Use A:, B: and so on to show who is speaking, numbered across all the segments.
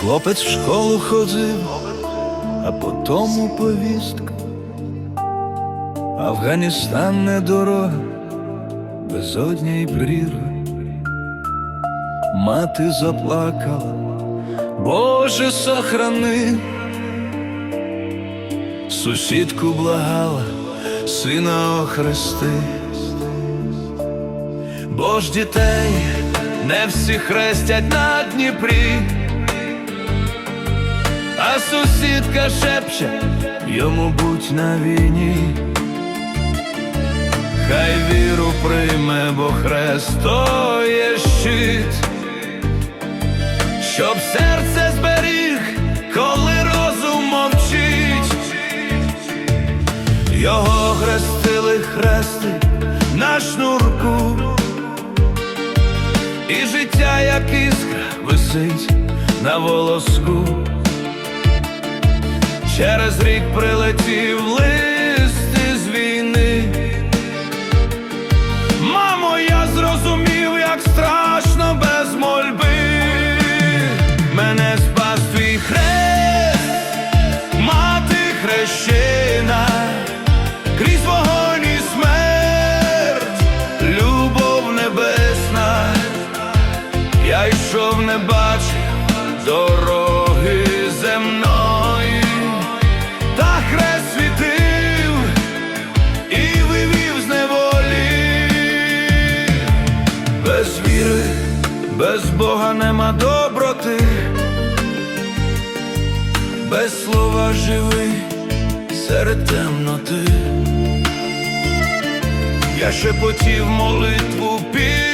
A: Хлопець в школу ходив, а потому повістка. Афганістан не дорога, безодня й прірва. Мати заплакала, Боже, сохрани. Сусідку благала, сина охрести. Бо ж дітей не всі хрестять на Дніпрі, а сусідка шепче йому будь на війні. Хай віру прийме, бо хрест то є щит, щоб серце зберіг, коли розум мовчить. Його хрестили хрести на шнурку, і життя, як іскра, висить на волоску. Через рік прилетів лист із війни. Мамо, я зрозумів, як страшно без мольби. Мене спас твій хрест, мати хрещена, крізь вогонь і смерть, любов небесна, я йшов, не бачив дороги Без віри, без Бога нема доброти, без слова живий серед темноти. Я шепотів молитву під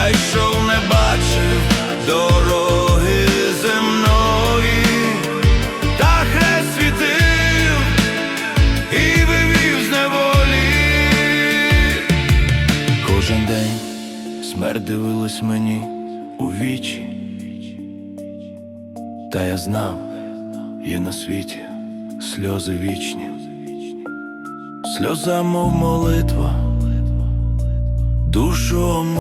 A: я йшов, не бачив дороги земної, та хрест світив і вивів з неволі. Кожен день смерть дивилась мені у вічі, та я знав, є на світі сльози вічні, сльоза, мов молитва, душу